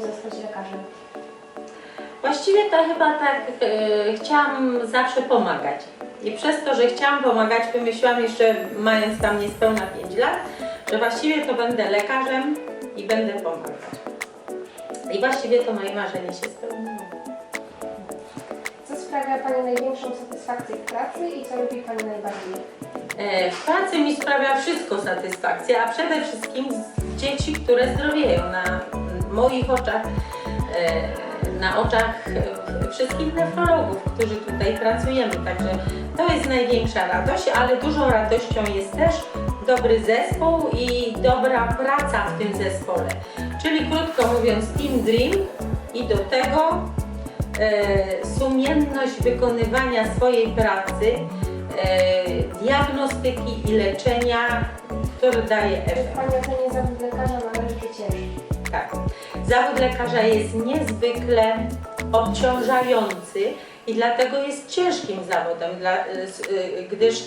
zostać lekarzem? Właściwie to chyba tak e, chciałam zawsze pomagać. I przez to, że chciałam pomagać, wymyśliłam jeszcze, mając tam niespełna 5 lat, że właściwie to będę lekarzem i będę pomagać. I właściwie to moje marzenie się spełniło. Co sprawia Pani największą satysfakcję w pracy i co lubi Pani najbardziej? E, W pracy mi sprawia wszystko satysfakcję, a przede wszystkim z- dzieci, które zdrowieją na mm, moich oczach, e, na oczach wszystkich nefrologów, którzy tutaj pracujemy. Także to jest największa radość, ale dużą radością jest też dobry zespół i dobra praca w tym zespole. Czyli krótko mówiąc Team Dream i do tego e, sumienność wykonywania swojej pracy, e, diagnostyki i leczenia, które daje w efekt. Pani ocenie zawód lekarza należy czy ciężki? Tak. Zawód lekarza jest niezwykle obciążający i dlatego jest ciężkim zawodem, s- y, gdyż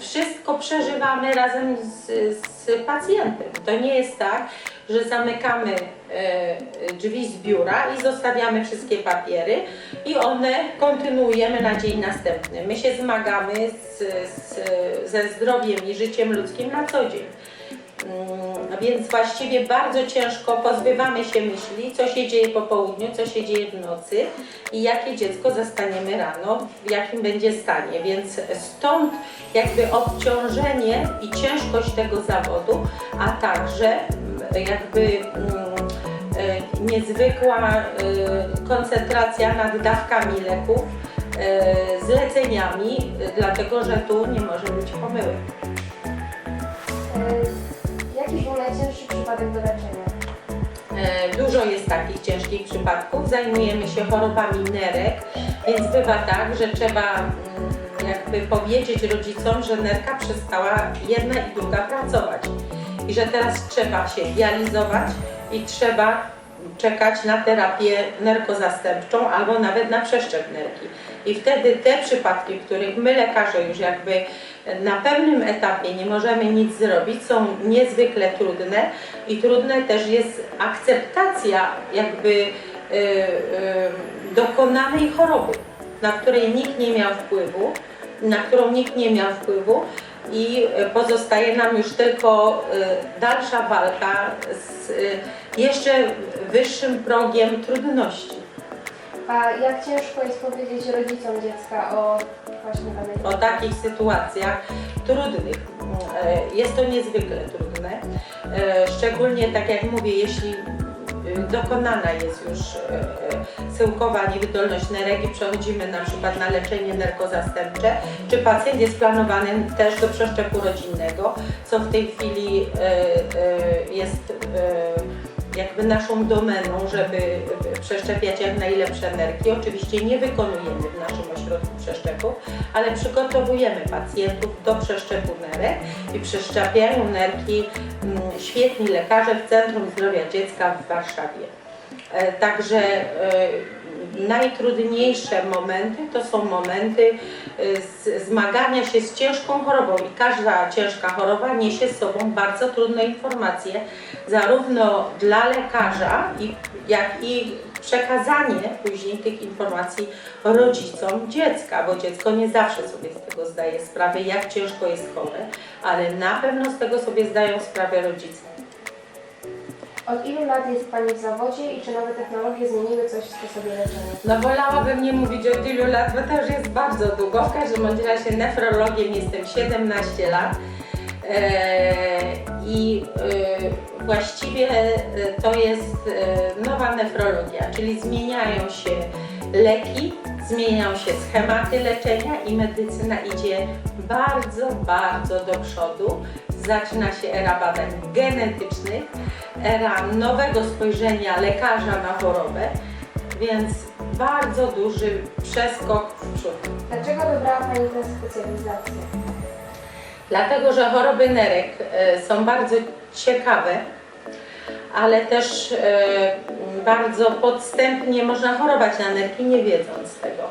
wszystko przeżywamy razem z, z pacjentem. To nie jest tak, że zamykamy e, drzwi z biura i zostawiamy wszystkie papiery i one kontynuujemy na dzień następny. My się zmagamy z, z, ze zdrowiem i życiem ludzkim na co dzień. Więc właściwie bardzo ciężko pozbywamy się myśli, co się dzieje po południu, co się dzieje w nocy i jakie dziecko zastaniemy rano, w jakim będzie stanie. Więc stąd jakby obciążenie i ciężkość tego zawodu, a także jakby mm, e, niezwykła e, koncentracja nad dawkami leków, e, zleceniami, dlatego że tu nie może być pomyłek. Jaki był najcięższy przypadek do leczenia? E, Dużo jest takich ciężkich przypadków. Zajmujemy się chorobami nerek, więc bywa tak, że trzeba mm, jakby powiedzieć rodzicom, że nerka przestała jedna i druga pracować i że teraz trzeba się dializować i trzeba czekać na terapię nerkozastępczą albo nawet na przeszczep nerki. I wtedy te przypadki, w których my lekarze już jakby na pewnym etapie nie możemy nic zrobić, są niezwykle trudne i trudne też jest akceptacja jakby y, y, dokonanej choroby, na której nikt nie miał wpływu, na którą nikt nie miał wpływu i pozostaje nam już tylko y, dalsza walka z y, jeszcze wyższym progiem trudności. A jak ciężko jest powiedzieć rodzicom dziecka o właśnie danej o takich sytuacjach trudnych. E, Jest to niezwykle trudne, E, szczególnie tak jak mówię, jeśli y, dokonana jest już e, syłkowa niewydolność nerek przechodzimy na przykład na leczenie nerkozastępcze, czy pacjent jest planowany też do przeszczepu rodzinnego, co w tej chwili jest jakby naszą domeną, żeby przeszczepiać jak najlepsze nerki. Oczywiście nie wykonujemy w naszym ośrodku przeszczepów, ale przygotowujemy pacjentów do przeszczepu nerek i przeszczepiają nerki mm, świetni lekarze w Centrum Zdrowia Dziecka w Warszawie. E, Także e, najtrudniejsze momenty to są momenty z- zmagania się z ciężką chorobą i każda ciężka choroba niesie z sobą bardzo trudne informacje, zarówno dla lekarza, jak i przekazanie później tych informacji rodzicom dziecka, bo dziecko nie zawsze sobie z tego zdaje sprawę, jak ciężko jest chore, ale na pewno z tego sobie zdają sprawę rodzice. Od ilu lat jest Pani w zawodzie i czy nowe technologie zmieniły coś w sposobie leczenia? No wolałabym nie mówić od ilu lat, bo to już jest bardzo długo. W każdym razie nefrologiem jestem 17 lat. Eee, I e, właściwie e, to jest e, nowa nefrologia, czyli zmieniają się leki, zmieniają się schematy leczenia i medycyna idzie bardzo, bardzo do przodu. Zaczyna się era badań genetycznych, era nowego spojrzenia lekarza na chorobę, więc bardzo duży przeskok w przód. Dlaczego wybrała Pani tę specjalizację? Dlatego, że choroby nerek e, są bardzo ciekawe, ale też e, bardzo podstępnie można chorować na nerki, nie wiedząc tego.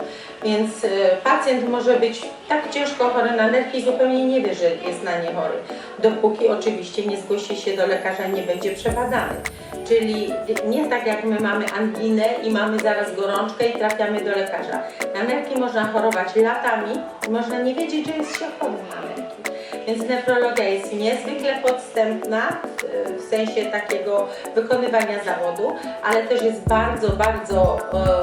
Więc e, pacjent może być tak ciężko chory na nerki i zupełnie nie wie, że jest na nie chory, dopóki oczywiście nie zgłosi się do lekarza i nie będzie przebadany. Czyli nie tak jak my mamy anginę i mamy zaraz gorączkę i trafiamy do lekarza. Na nerki można chorować latami i można nie wiedzieć, że jest się chorym na nerki. Więc nefrologia jest niezwykle podstępna w- w sensie takiego wykonywania zawodu, ale też jest bardzo, bardzo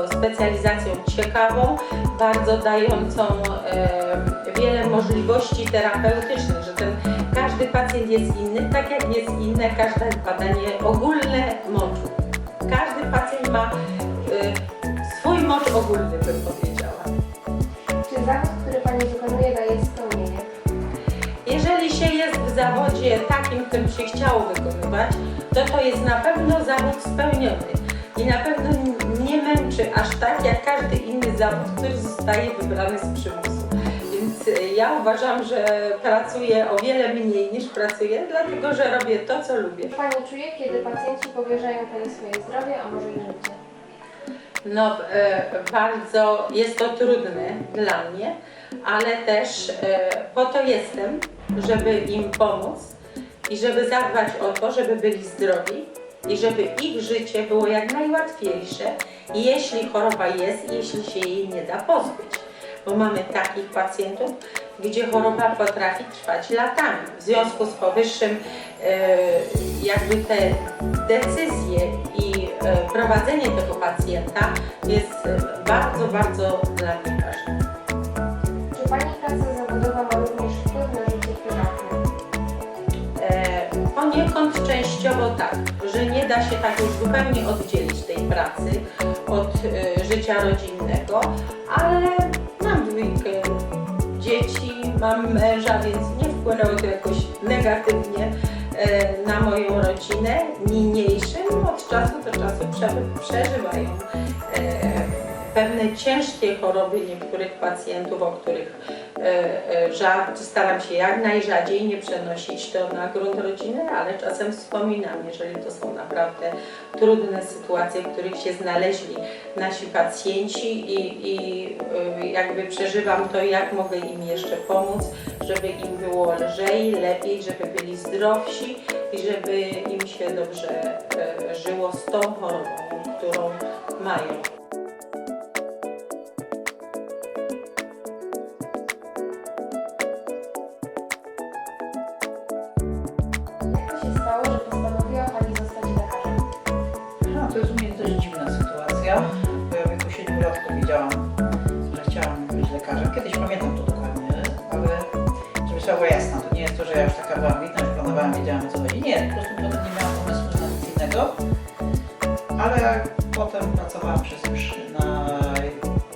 e, specjalizacją ciekawą, bardzo dającą e, wiele możliwości terapeutycznych, że ten każdy pacjent jest inny, tak jak jest inne każde badanie ogólne moczu. Każdy pacjent ma e, swój mocz ogólny, bym powiedziała. Czy zawód, który Pani wykonuje daje? Jeżeli się jest w zawodzie takim, którym się chciało wykonywać, to to jest na pewno zawód spełniony i na pewno nie męczy aż tak jak każdy inny zawód, który zostaje wybrany z przymusu. Więc y, ja uważam, że pracuję o wiele mniej niż pracuję, dlatego że robię to, co lubię. Pani czuje, kiedy pacjenci powierzają Pani swoje zdrowie, a może i życie? No, e, bardzo jest to trudne dla mnie, ale też e, po to jestem, żeby im pomóc i żeby zadbać o to, żeby byli zdrowi i żeby ich życie było jak najłatwiejsze, jeśli choroba jest jeśli się jej nie da pozbyć. Bo mamy takich pacjentów, gdzie choroba potrafi trwać latami. W związku z powyższym e, jakby te decyzje i e, prowadzenie tego pacjenta jest e, bardzo, bardzo dla mnie ważne. Czy Pani praca zawodowa ma Poniekąd częściowo tak, że nie da się tak już zupełnie oddzielić tej pracy od e, życia rodzinnego, ale mam dwójkę dzieci, mam męża, więc nie wpłynęło to jakoś negatywnie e, na moją rodzinę. Niniejszym od czasu do czasu prze- przeżywają e, pewne ciężkie choroby niektórych pacjentów, o których e, e, żart, staram się jak najrzadziej nie przenosić to na grunt rodziny, ale czasem wspominam, jeżeli to są naprawdę trudne sytuacje, w których się znaleźli nasi pacjenci i, i e, jakby przeżywam to, jak mogę im jeszcze pomóc, żeby im było lżej, lepiej, żeby byli zdrowsi i żeby im się dobrze e, żyło z tą chorobą, którą mają. Byłam ambitna, już planowałam, wiedziałam co chodzi. Nie, po prostu potem nie miałam pomysłu na nic innego, ale potem pracowałam przez już na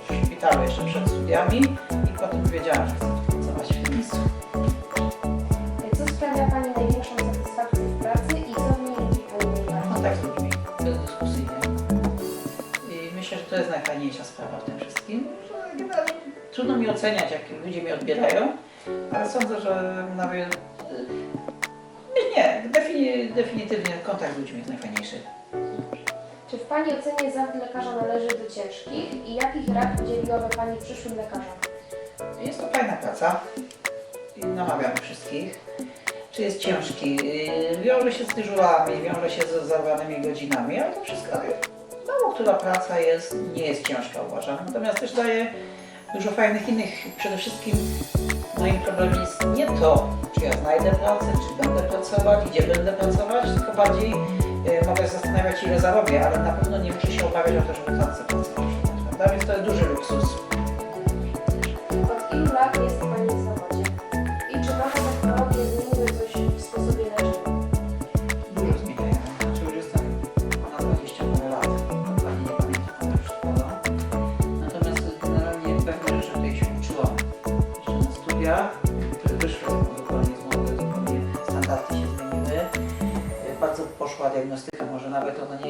w szpitalu jeszcze przed studiami i potem wiedziałam, że chcę pracować w tym miejscu. Co sprawia Pani największą satysfakcję w pracy i co w niej lubi Pani najbardziej? kontakt z ludźmi, bezdyskusyjnie. I myślę, że to jest najfajniejsza sprawa w tym wszystkim. że generalnie Trudno mi oceniać, jak ludzie mnie odbierają, ale sądzę, że nawet nie, defini, definitywnie kontakt z ludźmi jest najfajniejszy. Czy w Pani ocenie zawód lekarza należy do ciężkich i jakich rad udzieliłaby Pani przyszłym lekarzom? Jest to fajna praca i namawiam wszystkich. Czy jest ciężki? Yy, Wiąże się z dyżurami, wiąże się z zarwanymi godzinami, ale to wszystko, ale mało która praca jest, nie jest ciężka uważam. Natomiast też daje dużo fajnych innych, przede wszystkim moim problemem jest nie to, czy ja znajdę pracę, czy będę pracować, gdzie będę pracować, tylko bardziej yy, mogę zastanawiać ile zarobię, ale na pewno nie muszę się obawiać o to, żeby pracę pracować. Prawda? Więc to jest duży luksus.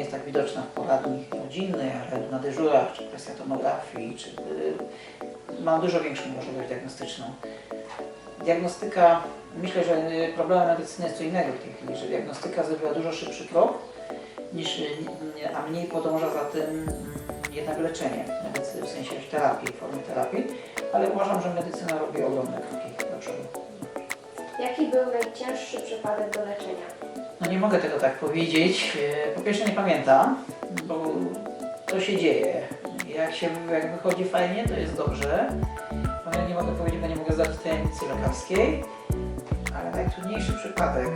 Jest tak widoczna w poradni rodzinnych, ale na dyżurach, czy kwestia tomografii, czy y, ma dużo większą możliwość diagnostyczną. Diagnostyka, myślę, że problemem medycyny jest co innego w tej chwili, że diagnostyka zrobiła dużo szybszy krok, niż, a mniej podąża za tym, mm, jednak leczenie, w sensie terapii, formy terapii, ale uważam, że medycyna robi ogromne kroki do przodu. Jaki był najcięższy przypadek do leczenia? No nie mogę tego tak powiedzieć. E, Po pierwsze nie pamiętam, bo to się dzieje. Jak się jak wychodzi fajnie, to jest dobrze. Ale nie mogę powiedzieć, bo nie mogę zdać tajemnicy lekarskiej. Ale najtrudniejszy przypadek.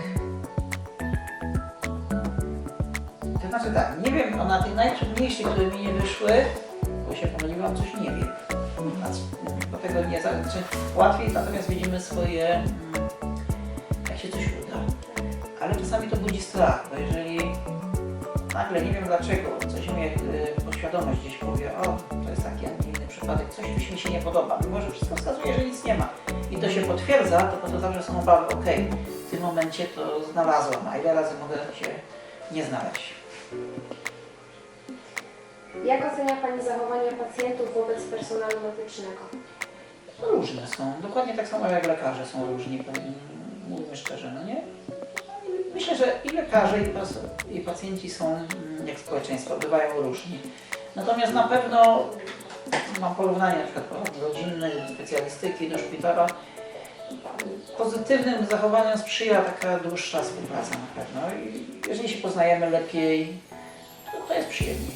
To znaczy tak, nie wiem, a na tych najtrudniejszych, które mi nie wyszły, bo się pomyliłam, coś nie wiem. Bo tego nie znaczy, łatwiej natomiast widzimy swoje, czasami to budzi strach, bo jeżeli nagle nie wiem dlaczego, coś mnie y, podświadomość gdzieś powie, o, to jest taki, a nie inny przypadek, coś mi się nie podoba, mimo że wszystko wskazuje, że nic nie ma. I to się potwierdza, to po to zawsze są obawy, okej, w tym momencie to znalazłam, a ile razy mogę się nie znaleźć. Jak ocenia Pani zachowania pacjentów wobec personelu medycznego? Różne są, dokładnie tak samo jak lekarze są różni, mówmy szczerze, no nie? Myślę, że i lekarze, i, pacjenci są, mm, jak społeczeństwo, bywają różni. Natomiast na pewno mam porównanie na przykład rodzinne, specjalistyki do szpitala. Pozytywnym zachowaniom sprzyja taka dłuższa współpraca na pewno i jeżeli się poznajemy lepiej, to, to jest przyjemniej.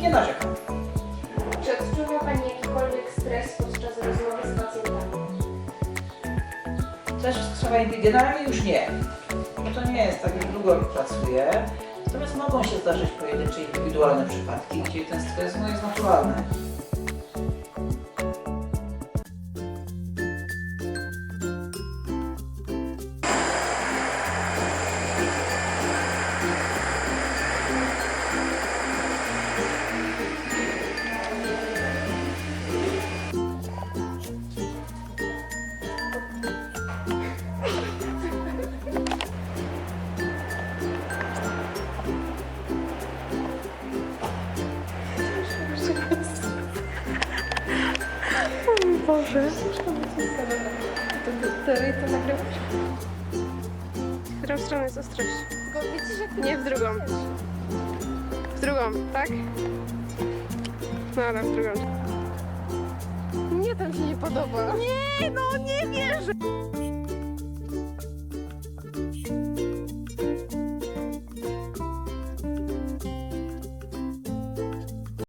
Nie narzekam. Czy odczuwa Pani jakikolwiek stres podczas rozmowy z pacjentami? Też generalnie już nie, to nie jest tak, jak długo pracuję. Natomiast mogą się zdarzyć pojedyncze indywidualne przypadki, gdzie ten stres no, jest naturalny. 4 to nagrywam. W którą stronę jest ostrość? Nie, w drugą. W drugą, tak? No, ale w drugą. Nie, tam się nie podoba. Nie, no nie wierzę!